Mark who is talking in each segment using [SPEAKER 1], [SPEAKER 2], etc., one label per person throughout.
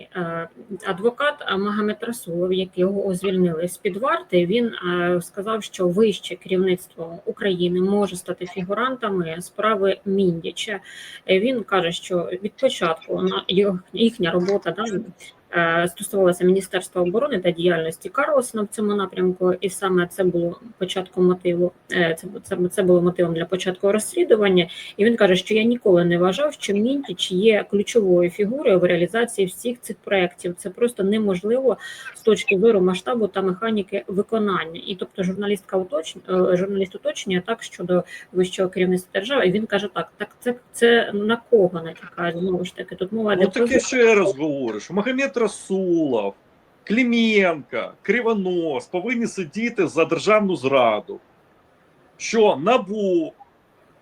[SPEAKER 1] Е, Адвокат Магомед Расулов, якого звільнили з під варти, він е, сказав, що вище керівництво України може стати фігурантами справи Міндіча. Е, Він каже, що від початку їхня робота да, стосувалася Міністерства оборони та діяльності Карлосона в цьому напрямку, і саме це було початком мотиву. е, Це, це, це було мотивом для початку розслідування. І він каже, що я ніколи не вважав, що Мінтіч є ключовою фігурою в реалізації всіх цих проєктів. Це просто неможливо з точки зору масштабу та механіки виконання. І тобто, журналістка уточнює, журналіст уточнює так щодо вищого керівництва держави. І він каже: так, так це, це на кого натякає знову ж таки. Тут мова йде
[SPEAKER 2] Ну так я ще раз говорю, що Магомед Расулов, Клименко, Кривонос повинні сидіти за державну зраду, що НАБУ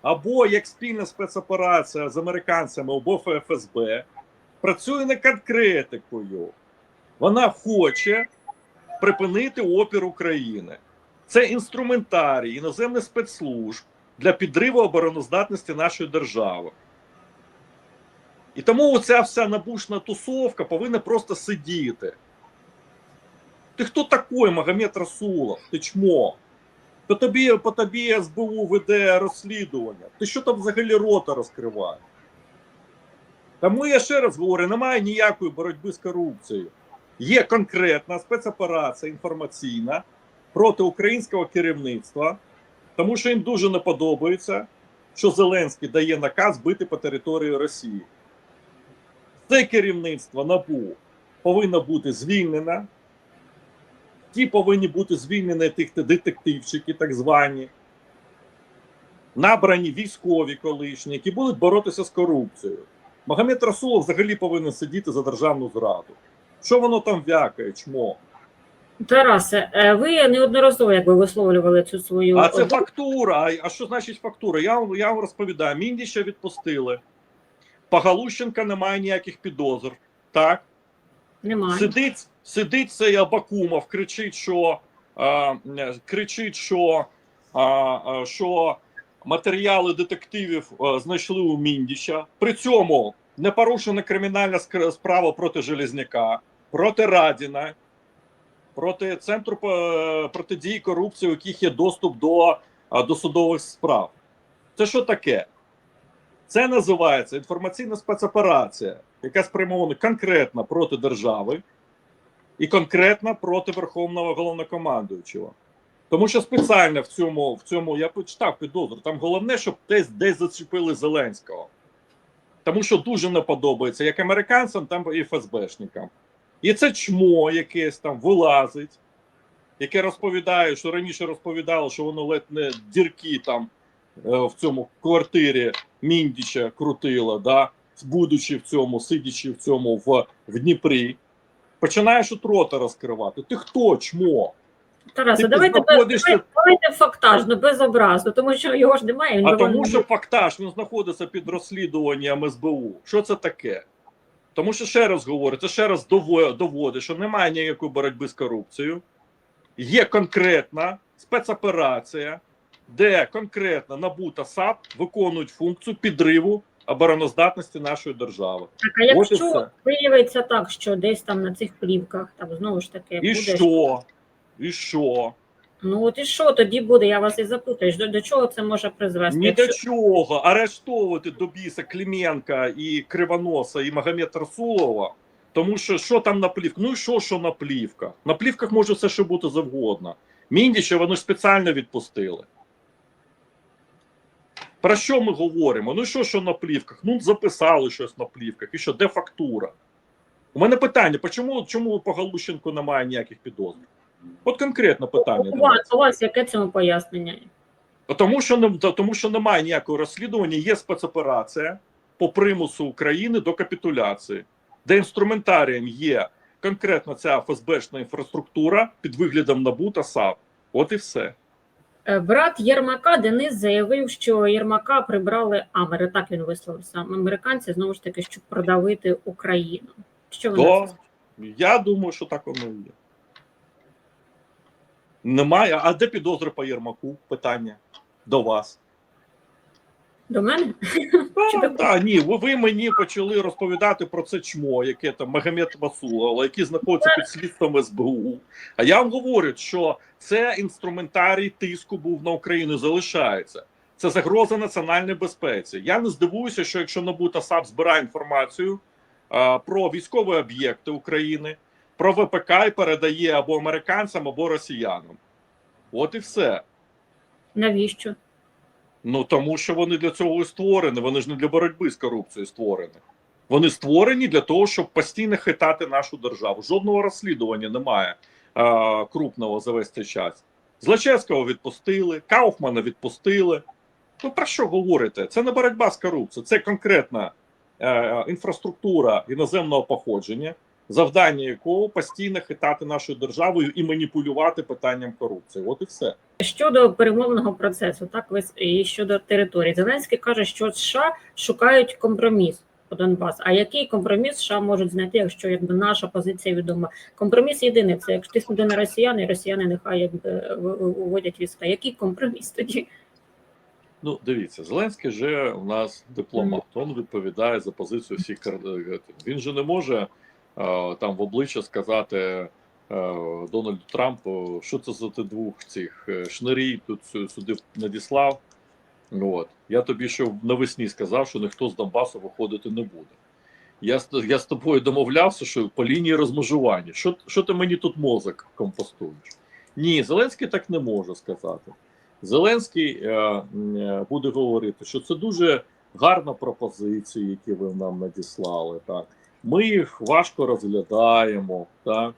[SPEAKER 2] або як спільна спецоперація з американцями або ФСБ працює над конкретикою. Вона хоче припинити опір України. Це інструментарій іноземних спецслужб для підриву обороноздатності нашої держави. І тому оця вся набушна тусовка повинна просто сидіти. Ти хто такий, Магомед Расулов? Ти чмо? По тобі, по тобі СБУ веде розслідування. Ти що там взагалі рота розкриває? Тому я ще раз говорю: немає ніякої боротьби з корупцією. Є конкретна спецоперація інформаційна проти українського керівництва, тому що їм дуже не подобається, що Зеленський дає наказ бити по території Росії. Це керівництво НАБУ повинно бути звільнено. Ті повинні бути звільнені тих детективчики, так звані, набрані військові колишні, які будуть боротися з корупцією. Магомед Расулов взагалі повинен сидіти за державну зраду. Що воно там вякає, чмо?
[SPEAKER 1] Тарасе, е, ви неодноразово якби висловлювали цю свою
[SPEAKER 2] А це фактура. А, що значить фактура? Я, вам- я вам розповідаю: Міндіча відпустили. Погалущенка немає ніяких підозр. Так?
[SPEAKER 1] немає.
[SPEAKER 2] Сидить, сидить цей Абакумов, кричить, що а, е, кричить, що, а, а, що матеріали детективів а, знайшли у Міндіча. При цьому не порушена кримінальна справа проти Железняка, проти Радіна, проти центру е, протидії корупції, у яких є доступ до а, досудових справ. Це що таке? Це називається інформаційна спецоперація, яка спрямована конкретно проти держави і конкретно проти Верховного головнокомандуючого. Тому що спеціально в цьому, в цьому я почитав підозру. Там головне, щоб десь десь зачепили Зеленського. Тому що дуже не подобається як американцям, там і ФСБшникам. І це чмо якесь там вилазить, яке розповідає, що раніше розповідало, що воно ледь не дірки там в цьому квартирі Міндіча крутило, да, будучи в цьому, сидячи в цьому в, в Дніпрі. Починаєш от рота розкривати. Ти хто, чмо?
[SPEAKER 1] Тарасе,
[SPEAKER 2] ти
[SPEAKER 1] давайте, без,
[SPEAKER 2] знаходишся-
[SPEAKER 1] давайте, давайте фактажно, без образу, тому що його ж немає. Він
[SPEAKER 2] А тому, що фактаж він знаходиться під розслідуванням СБУ. Що це таке? Тому що ще раз говорю, це ще раз доводить, що немає ніякої боротьби з корупцією. Є конкретна спецоперація, де конкретно НАБУ та САП виконують функцію підриву обороноздатності нашої держави.
[SPEAKER 1] Так, а якщо
[SPEAKER 2] все.
[SPEAKER 1] виявиться так, що десь там на цих плівках там знову ж таки
[SPEAKER 2] І
[SPEAKER 1] буде
[SPEAKER 2] що? І що?
[SPEAKER 1] ну от і що тоді буде? Я вас і запитаю, до, до чого це може призвести?
[SPEAKER 2] Ні до чого. Арештовувати до біса Клименка і Кривоноса і Магомед Расулова. Тому що що там на плівках? Ну і що, що на плівках? На плівках може все що бути завгодно. Міндіча вони ж спеціально відпустили. Про що ми говоримо? Ну що, що на плівках? Ну, записали щось на плівках. І що, де фактура? У мене питання: чому, чому по Галущенку немає ніяких підозр? От конкретно питання.
[SPEAKER 1] у
[SPEAKER 2] вас.
[SPEAKER 1] вас, у вас яке цьому пояснення?
[SPEAKER 2] Тому що тому, що немає ніякого розслідування, є спецоперація по примусу України до капітуляції, де інструментарієм є конкретно ця ФСБшна інфраструктура під виглядом НАБУ та САП. От і все.
[SPEAKER 1] Е, Брат Єрмака Денис заявив, що Єрмака прибрали Амери. Так він висловився. Американці знову ж таки, щоб продавити Україну. Що ви
[SPEAKER 2] То, я думаю, що так воно є. Немає. А де підозри по Єрмаку? Питання до вас.
[SPEAKER 1] До мене? Чи
[SPEAKER 2] Та,
[SPEAKER 1] до-
[SPEAKER 2] та, ні, ви, мені почали розповідати про це чмо, яке там Магомед Масулов, який знаходиться під слідством СБУ. А я вам говорю, що це інструментарій тиску був на Україну залишається. Це загроза національній безпеці. Я не здивуюся, що якщо НАБУ та САП збирає інформацію а, про військові об'єкти України, про ВПК і передає або американцям, або росіянам. От і все.
[SPEAKER 1] Навіщо?
[SPEAKER 2] Ну тому що вони для цього і створені. Вони ж не для боротьби з корупцією створені. Вони створені для того, щоб постійно хитати нашу державу. Жодного розслідування немає а, крупного за весь цей час. Злочевського відпустили, Кауфмана відпустили. Ви про що говорите? Це не боротьба з корупцією, це конкретна е, інфраструктура іноземного походження, завдання якого постійно хитати нашою державою і маніпулювати питанням корупції. От і все.
[SPEAKER 1] Щодо перемовного процесу, так ви і щодо території, Зеленський каже, що США шукають компроміс по Донбас. А який компроміс США можуть знайти, якщо якби наша позиція відома? Компроміс єдиний це якщо тиснути на росіян, і росіяни нехай якби уводять війська. Який компроміс тоді?
[SPEAKER 2] Ну, дивіться, Зеленський же у нас дипломат. Він відповідає за позицію всіх Він же не може там в обличчя сказати е, Дональду Трампу, що це за ти двох цих е, шнирій тут сю- сюди надіслав. От. Я тобі ще навесні сказав, що ніхто з Донбасу виходити не буде. Я, я з тобою домовлявся, що по лінії розмежування. Що, що ти мені тут мозок компостуєш? Ні, Зеленський так не може сказати. Зеленський е, е, буде говорити, що це дуже гарна пропозиція, які ви нам надіслали. Так ми їх важко розглядаємо. Так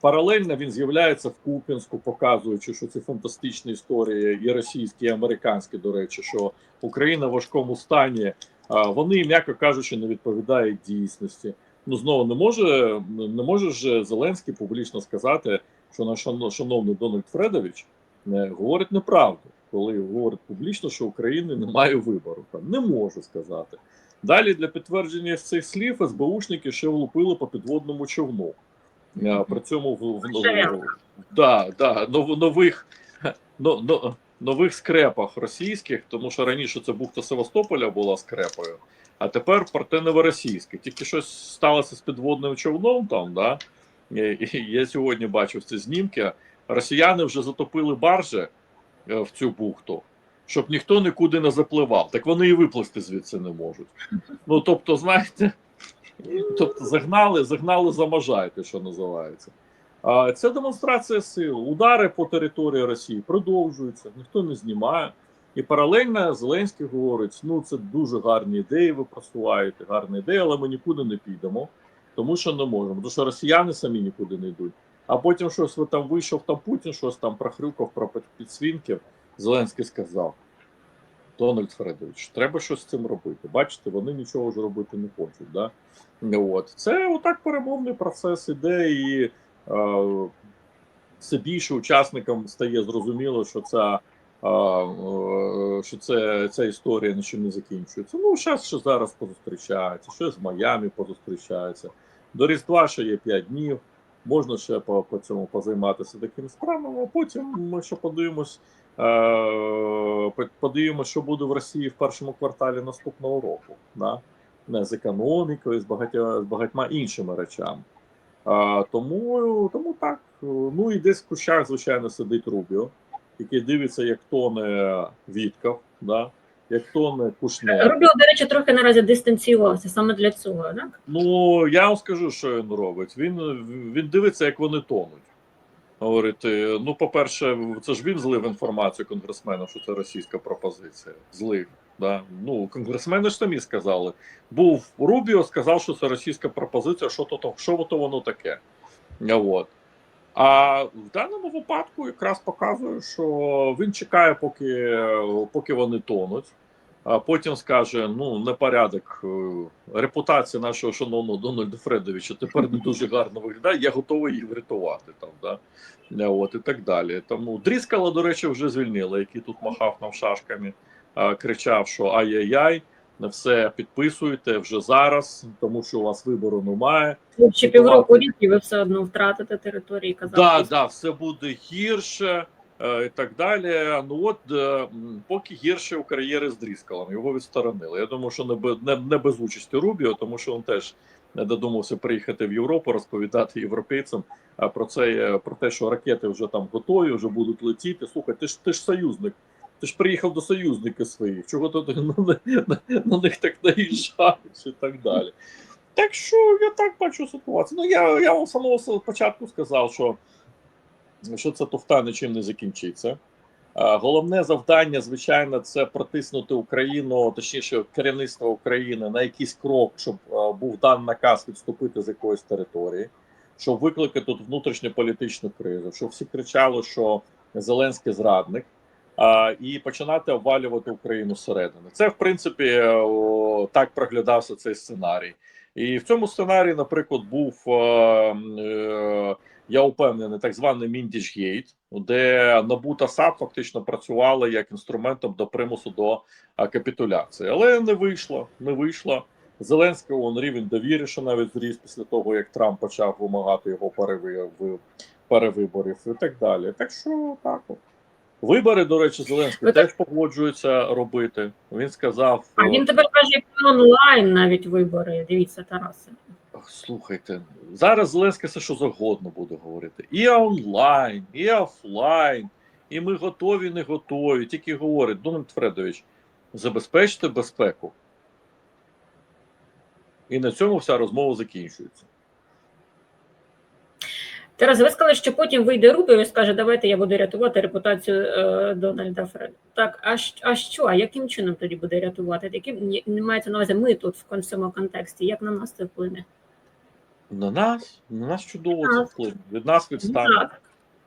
[SPEAKER 2] паралельно він з'являється в Куп'янську, показуючи, що це фантастичні історії, і російські, і американські, до речі, що Україна в важкому стані. Вони, м'яко кажучи, не відповідають дійсності. Ну знову не може не може ж Зеленський публічно сказати, що наш шановний Дональд Фредович не говорить неправду, коли говорить публічно, що України немає вибору. Там не може сказати. Далі для підтвердження цих слів СБУшники ще влупили по підводному човну. При цьому в, в, в, да, да, нов, нових, но, но, нових скрепах російських, тому що раніше це бухта Севастополя була скрепою, а тепер порте новоросійське. Тільки щось сталося з підводним човном там, да? І я сьогодні бачив ці знімки. Росіяни вже затопили баржі е, в цю бухту, щоб ніхто нікуди не запливав. Так вони і виплисти звідси не можуть. Ну тобто, знаєте, тобто загнали, загнали заможайте, що називається. А це демонстрація сил. Удари по території Росії продовжуються, ніхто не знімає. І паралельно Зеленський говорить: ну це дуже гарні ідеї, ви просуваєте, гарні ідеї, але ми нікуди не підемо, тому що не можемо. Тому що росіяни самі нікуди не йдуть. А потім щось ви там вийшов там Путін, щось там прохрюкав про підсвінків. Зеленський сказав: Дональд Фредович, треба щось з цим робити. Бачите, вони нічого ж робити не хочуть. Да? От. Це отак перемовний процес іде, і е, все більше учасникам стає зрозуміло, що ця, е, е, що це, ця історія нічим не закінчується. Ну, зараз ще зараз позустрічаються, ще з Майамі позустрічаються. До Різдва ще є 5 днів. Можна ще по, по цьому позайматися такими справами, а потім ми ще подивимось, е, по- подивимось, що буде в Росії в першому кварталі наступного року. Да? Не з економікою, з багатьма, з багатьма іншими речами. А, тому, тому так. Ну і десь в кущах, звичайно, сидить Рубіо, який дивиться, як тоне Вітков, да? як тоне Кушнер.
[SPEAKER 1] Рубіо, до речі, трохи наразі дистанціювався саме для цього, так?
[SPEAKER 2] Ну, я вам скажу, що він робить. Він, він дивиться, як вони тонуть. Говорить, е, ну, по-перше, це ж він злив інформацію конгресменам, що це російська пропозиція. Злив. Да? Ну, конгресмени ж самі сказали. Був Рубіо, сказав, що це російська пропозиція, що то, що то воно таке. От. А в даному випадку якраз показує, що він чекає, поки, поки вони тонуть. А потім скаже: ну, непорядок, е, репутація нашого шановного Дональда Фредовича тепер не дуже гарно виглядає, я готовий її врятувати там, да? Е, От, і так далі. Тому Дріскала, до речі, вже звільнили, який тут махав нам шашками, а, кричав, що ай-яй-яй, все підписуйте вже зараз, тому що у вас вибору немає.
[SPEAKER 1] Чи півроку рік, і ви все одно втратите території, казав.
[SPEAKER 2] Да, да, все буде гірше. Е, і так далі. Ну от е, поки гірше у кар'єри з Дріскалом, його відсторонили. Я думаю, що не, не, не без участі Рубіо, тому що він теж не додумався приїхати в Європу, розповідати європейцям про це, е, про те, що ракети вже там готові, вже будуть летіти. Слухай, ти ж ти ж союзник. Ти ж приїхав до союзників своїх, чого ти на, на, на них так наїжджаєш і так далі. Так що я так бачу ситуацію. Ну я, я вам самого початку сказав, що, що це туфта нічим не закінчиться. Головне завдання, звичайно, це протиснути Україну, точніше, керівництво України на якийсь крок, щоб був дан наказ відступити з якоїсь території, щоб викликати тут внутрішньополітичну кризу, щоб всі кричали, що Зеленський зрадник, і починати обвалювати Україну зсередини. Це, в принципі, так проглядався цей сценарій. І в цьому сценарії, наприклад, був е, е, я впевнений, так званий Міндічгейт, де НАБУ та САП фактично працювали як інструментом до примусу до капітуляції, але не вийшло. Не вийшло. Зеленського он рівень довіри, що навіть зріс після того, як Трамп почав вимагати його переви- ви- перевиборів і так далі. Так що так от. Вибори, до речі, Зеленський
[SPEAKER 1] Ви так-
[SPEAKER 2] теж погоджується робити. Він сказав:
[SPEAKER 1] А він тепер каже, що онлайн навіть вибори. Дивіться, Тарасе.
[SPEAKER 2] Слухайте, зараз Зеленський все що завгодно буде говорити. І онлайн, і офлайн, і ми готові, не готові. Тільки говорить, Дональд Фредович, забезпечте безпеку. І на цьому вся розмова закінчується.
[SPEAKER 1] Тарас, ви сказали, що потім вийде Рубіо і скаже, давайте я буду рятувати репутацію е, Дональда Фреда. Так, а, а що? А яким чином тоді буде рятувати? Яким не мається на увазі ми тут в цьому контексті? Як на нас це вплине?
[SPEAKER 2] На нас, на нас чудово це вплине. Від нас відстануть.
[SPEAKER 1] Так.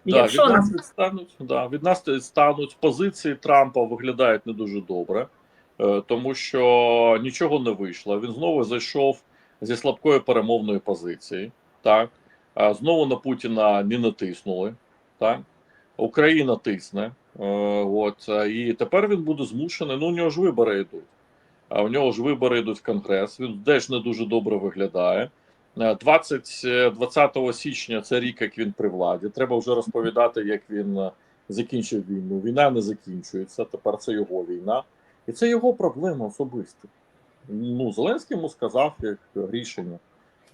[SPEAKER 2] Да, від нас відстануть, да, від нас відстануть позиції Трампа виглядають не дуже добре, е, тому що нічого не вийшло. Він знову зайшов зі слабкої перемовної позиції. Так знову на Путіна не натиснули. Так Україна тисне. Е, от і тепер він буде змушений. Ну, у нього ж вибори йдуть. А у нього ж вибори йдуть в Конгрес. Він теж не дуже добре виглядає. Е, 20, е, 20 січня це рік, як він при владі. Треба вже розповідати, як він е, закінчив війну. Війна не закінчується. Тепер це його війна, і це його проблема особисті. Ну, Зеленський йому сказав як рішення: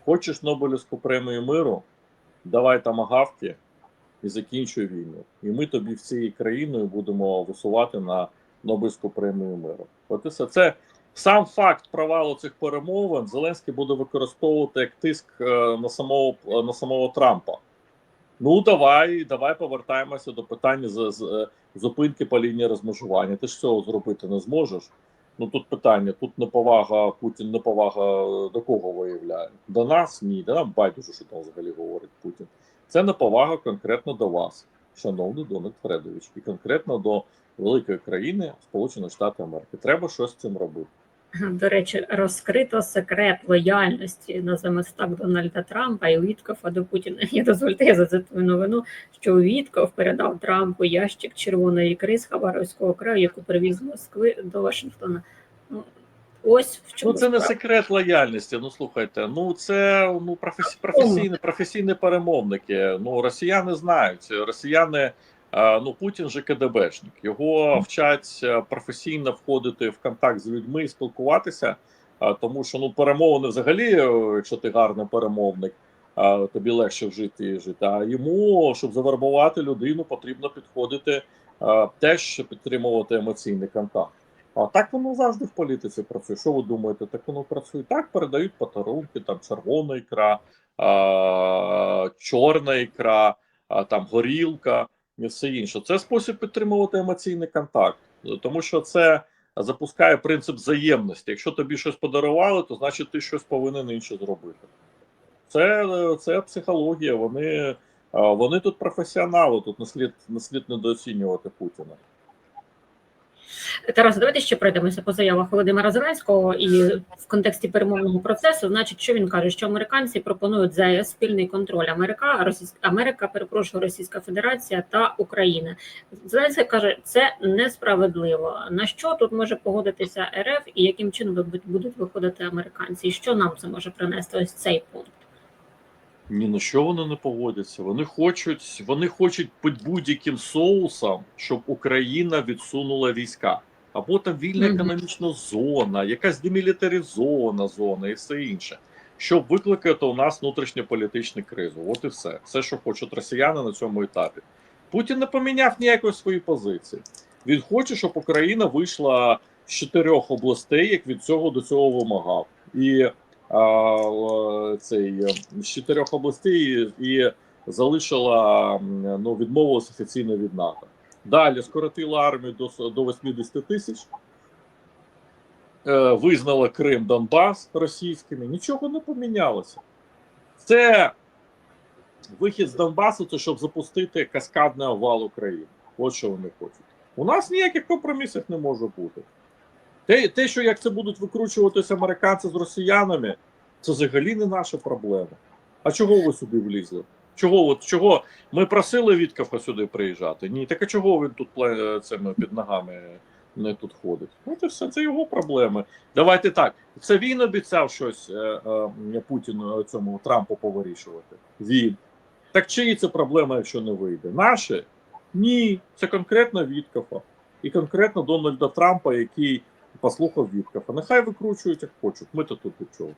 [SPEAKER 2] хочеш Нобелівську премію миру, давай там агавки і закінчуй війну. І ми тобі всією країною будемо висувати на Нобелівську премію миру. От і все. Це сам факт провалу цих перемовин Зеленський буде використовувати як тиск е, на самого на самого Трампа. Ну давай, давай повертаємося до питання з, з е, зупинки по лінії розмежування. Ти ж цього зробити не зможеш. Ну тут питання: тут неповага, Путін неповага е, до кого виявляє? До нас ні, да нам байдуже, що там взагалі говорить Путін. Це неповага конкретно до вас, шановний Дональд Фредович, і конкретно до великої країни Сполучених Штатів Америки. Треба щось з цим робити.
[SPEAKER 1] До речі, розкрито секрет лояльності називаємо це Дональда Трампа і Віткофа до Путіна. Я дозвольте, я зацитую новину, що Вітков передав Трампу ящик червоної ікри з Хабаровського краю, яку привіз з Москви до Вашингтона. Ну, ось в чому
[SPEAKER 2] Ну це не секрет лояльності. Ну слухайте, ну це ну професі, професійні, професійні перемовники. Ну росіяни знають. Росіяни, ну Путін же КДБшник. Його вчать е, професійно входити в контакт з людьми і спілкуватися. е, Тому що ну перемовини взагалі, е, якщо ти гарний перемовник, е, тобі легше жити і жити. А йому, щоб завербувати людину, потрібно підходити е, теж підтримувати емоційний контакт. А так воно завжди в політиці працює. Що ви думаєте? Так воно працює. Так передають подарунки, там червона ікра, чорна ікра, там горілка і все інше. Це спосіб підтримувати емоційний контакт, тому що це запускає принцип взаємності. Якщо тобі щось подарували, то значить ти щось повинен інше зробити. Це, це психологія. Вони, вони тут професіонали, тут не слід, не слід недооцінювати Путіна.
[SPEAKER 1] Тарас, давайте ще пройдемося по заявах Володимира Зеленського і в контексті перемовного процесу. Значить, що він каже, що американці пропонують ЗАЕС спільний контроль Америка, Російська Америка, перепрошую, Російська Федерація та Україна. Зеленський каже, це несправедливо. На що тут може погодитися РФ і яким чином будуть виходити американці? І що нам це може принести ось цей пункт?
[SPEAKER 2] Ні на що вони не погодяться. Вони хочуть, вони хочуть під будь-яким соусом, щоб Україна відсунула війська. Або там вільна економічна зона, якась демілітаризована зона і все інше, щоб викликати у нас внутрішньополітичну кризу. От і все. Все, що хочуть росіяни на цьому етапі. Путін не поміняв ніякої свої позиції. Він хоче, щоб Україна вийшла з чотирьох областей, як від цього до цього вимагав. І цей е, з чотирьох областей і залишила ну, відмовилась офіційно від НАТО. Далі скоротила армію до, до 80 тисяч, е, визнала Крим Донбас російськими. Нічого не помінялося. Це вихід з Донбасу, це щоб запустити каскадний овал України. От що вони хочуть. У нас ніяких компромісів не може бути. Те, те, що як це будуть викручуватися американці з росіянами, це взагалі не наша проблема. А чого ви сюди влізли? Чого от чого ми просили Віткафа сюди приїжджати? Ні, так а чого він тут пле- цими під ногами не тут ходить? Ну це все це його проблеми. Давайте так. Це він обіцяв щось е, е, Путіну цьому Трампу повирішувати. Він. Так чиї це проблема, якщо не вийде? Наші? Ні, це конкретно Віткафа. І конкретно Дональда Трампа, який послухав Віткафа. Нехай викручують як хочуть. Ми то тут до чого.